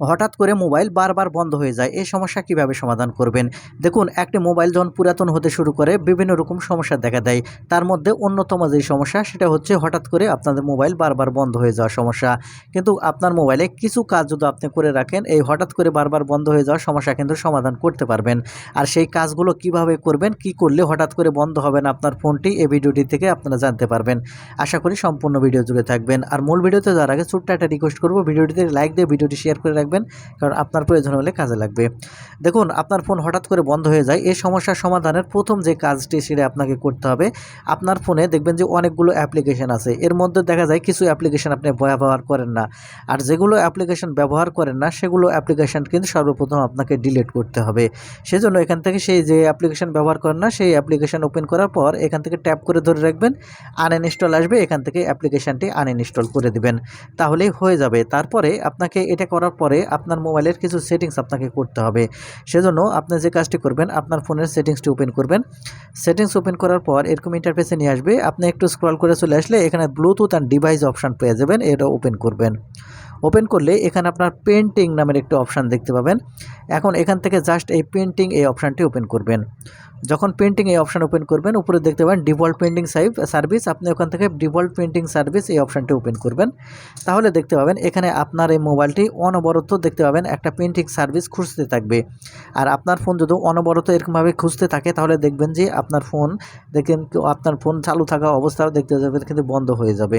হঠাৎ করে মোবাইল বারবার বন্ধ হয়ে যায়, এই সমস্যা কীভাবে সমাধান করবেন? দেখুন, একটি মোবাইল যখন পুরাতন হতে শুরু করে, বিভিন্ন রকম সমস্যা দেখা দেয়। তার মধ্যে অন্যতম যে সমস্যা, সেটা হচ্ছে হঠাৎ করে আপনাদের মোবাইল বারবার বন্ধ হয়ে যাওয়ার সমস্যা। কিন্তু আপনার মোবাইলে কিছু কাজ যদি আপনি করে রাখেন, এই হঠাৎ করে বারবার বন্ধ হয়ে যাওয়ার সমস্যা কিন্তু সমাধান করতে পারবেন। আর সেই কাজগুলো কীভাবে করবেন, কি করলে হঠাৎ করে বন্ধ হবে না আপনার ফোনটি, এই ভিডিওটি থেকে আপনারা জানতে পারবেন। আশা করি সম্পূর্ণ ভিডিও জুড়ে থাকবেন। আর মূল ভিডিওতে যাওয়ার আগে ছোট্ট একটা রিকোয়েস্ট করব, ভিডিওটিতে লাইক দিয়ে, ভিডিওটি শেয়ার করে রাখবেন। কারণ আপনার প্রয়োজন হলে কাজে লাগবে। দেখুন, আপনার ফোন হঠাৎ করে বন্ধ হয়ে যায়, এই সমস্যার সমাধানের প্রথম যে কাজটি সেটা আপনাকে করতে হবে, আপনার ফোনে দেখবেন যে অনেকগুলো অ্যাপ্লিকেশন আছে, এর মধ্যে দেখা যায় কিছু অ্যাপ্লিকেশন আপনি ব্যবহার করেন না, আর যেগুলো অ্যাপ্লিকেশন ব্যবহার করেন না, সেগুলো অ্যাপ্লিকেশন কিন্তু সর্বপ্রথম আপনাকে ডিলিট করতে হবে। সেজন্য এখান থেকে সেই যে অ্যাপ্লিকেশন ব্যবহার করেন না, সেই অ্যাপ্লিকেশন ওপেন করার পর এখান থেকে ট্যাপ করে ধরে রাখবেন, আনইনস্টল আসবে, এখান থেকে অ্যাপ্লিকেশনটি আনইনস্টল করে দিবেন, তাহলেই হয়ে যাবে। তারপরে আপনাকে এটা করার পরে আপনার মোবাইলের কিছু সেটিংস আপনাকে করতে হবে। সেজন্য আপনি যে কাজটি করবেন, আপনার ফোনের সেটিংসটি ওপেন করবেন। সেটিংস ওপেন করার পর এরকম ইন্টারফেসে নিয়ে আসবে। আপনি একটু স্ক্রল করে চলে আসলে এখানে ব্লুটুথ অ্যান্ড ডিভাইস অপশান পেয়ে যাবেন, এটা ওপেন করবেন। ওপেন করলে এখানে আপনার পেন্টিং নামের একটি অপশান দেখতে পাবেন। এখন এখান থেকে জাস্ট এই পেন্টিং এই অপশানটি ওপেন করবেন। যখন পেন্টিং এই অপশান ওপেন করবেন, উপরে দেখতে পাবেন ডিফল্ট পেন্টিং সাইভ সার্ভিস আপনি ওখান থেকে ডিফল্ট পেন্টিং সার্ভিস এই অপশানটি ওপেন করবেন। তাহলে দেখতে পাবেন এখানে আপনার এই মোবাইলটি অনবরত দেখতে পাবেন একটা পেন্টিং সার্ভিস খুঁজতে থাকবে। আর আপনার ফোন যদি অনবরত এরকমভাবে খুঁজতে থাকে, তাহলে দেখবেন যে আপনার ফোন দেখেন আপনার ফোন চালু থাকা অবস্থাও দেখতে যাবেন কিন্তু বন্ধ হয়ে যাবে।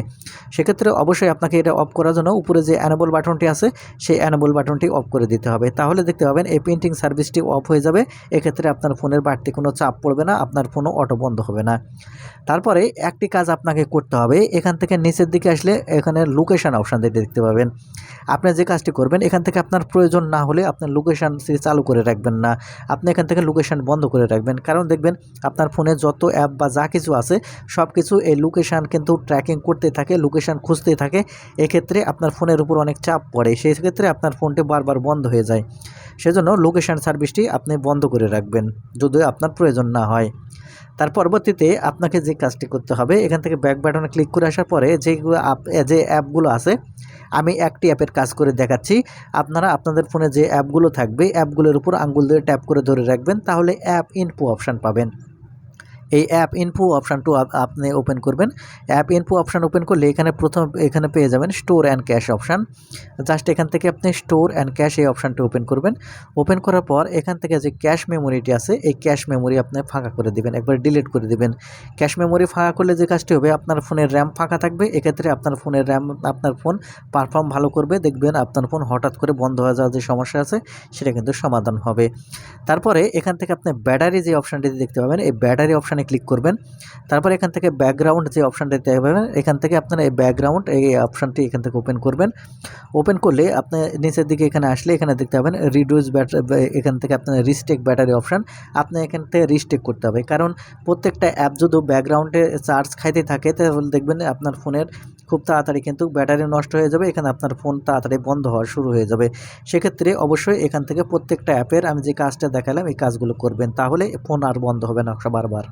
সেক্ষেত্রে অবশ্যই আপনাকে এটা অফ করার জন্য উপরে যে অ্যানেবল বাটনটি আছে, সেই অ্যানেবল বাটনটি অফ করে দিতে হবে। তাহলে দেখতে পাবেন এই পেন্টিং সার্ভিসটি অফ হয়ে যাবে। এক্ষেত্রে আপনার ফোনের বাড়তি কোনো চাপ পড়বে না, আপনার ফোনও অটো বন্ধ হবে না। তারপরে একটি কাজ আপনাকে করতে হবে, এখান থেকে নিচের দিকে আসলে এখানে লোকেশান অপশান দেখতে পাবেন। আপনি যে কাজটি করবেন, এখান থেকে আপনার প্রয়োজন না হলে আপনার লোকেশান চালু করে রাখবেন না। আপনি এখান থেকে লোকেশান বন্ধ করে রাখবেন। কারণ দেখবেন, আপনার ফোনে যত অ্যাপ বা যা কিছু আছে সব কিছু এই লোকেশান কিন্তু ট্র্যাকিং করতে থাকে লোকেশান খুঁজতে থাকে। এক্ষেত্রে আপনার ফোনের উপর অনেক চাপ পড়ে। সেই ক্ষেত্রে আপনার ফোনটি বারবার বন্ধ হয়ে যায়। সেজন্য লোকেশান সার্ভিসটি আপনি বন্ধ করে রাখবেন, যদিও আপনার প্রয়োজন না হয়। তার পরবর্তীতে আপনাকে যে কাজটি করতে হবে, এখান থেকে ব্যাক বাটনে ক্লিক করে আসার পরে যেগুলো যে অ্যাপগুলো আছে আমি একটি অ্যাপের কাজ করে দেখাচ্ছি। আপনারা আপনাদের ফোনে যে অ্যাপগুলো থাকবে অ্যাপগুলোর উপর আঙ্গুল দিয়ে ট্যাপ করে ধরে রাখবেন, তাহলে অ্যাপ ইনপো অপশান পাবেন। এই অ্যাপ ইনফো অপশানটু আপনি ওপেন করবেন। অ্যাপ ইনফো অপশান ওপেন করলে এখানে প্রথম এখানে পেয়ে যাবেন store and cash option just এখান থেকে আপনি স্টোর অ্যান্ড ক্যাশ এই অপশানটি ওপেন করবেন। ওপেন করার পর এখান থেকে যে ক্যাশ মেমোরিটি আছে, এই ক্যাশ মেমোরি আপনি ফাঁকা করে দিবেন। একবার ডিলিট করে দিবেন। ক্যাশ মেমোরি ফাঁকা করলে যে কাজটি হবে, আপনার ফোনের র্যাম ফাঁকা থাকবে। এক্ষেত্রে আপনার ফোনের র্যাম আপনার ফোন পারফর্ম ভালো করবে। দেখবেন আপনার ফোন হঠাৎ করে বন্ধ হয়ে যাওয়ার যে সমস্যা আছে, সেটা কিন্তু সমাধান হবে। তারপরে এখান থেকে আপনি ব্যাটারি যে অপশানটি দেখতে পাবেন, এই ব্যাটারি অপশানে ক্লিক করবেন। তারপর এখান থেকে ব্যাকগ্রাউন্ড যে অপশানটি দেখতে পাবেন, এখান থেকে আপনারা এই ব্যাকগ্রাউন্ড এই অপশানটি এখান থেকে ওপেন করবেন। ওপেন করলে আপনি নিচের দিকে এখানে আসলে এখানে দেখতে পাবেন রিডিউস ব্যাটারি এখান থেকে আপনার রিস্টেক ব্যাটারি অপশান আপনি এখান থেকে রিস্টেক করতে হবে। কারণ প্রত্যেকটা অ্যাপ যদি ব্যাকগ্রাউন্ডে চার্জ খাইতে থাকে, তাহলে দেখবেন আপনার ফোনের খুব তাড়াতাড়ি কিন্তু ব্যাটারি নষ্ট হয়ে যাবে। এখানে আপনার ফোন তাড়াতাড়ি বন্ধ হওয়া শুরু হয়ে যাবে। সেক্ষেত্রে অবশ্যই এখান থেকে প্রত্যেকটা অ্যাপের আমি যে কাজটা দেখালাম, এই কাজগুলো করবেন। তাহলে ফোন আর বন্ধ হবে না বারবার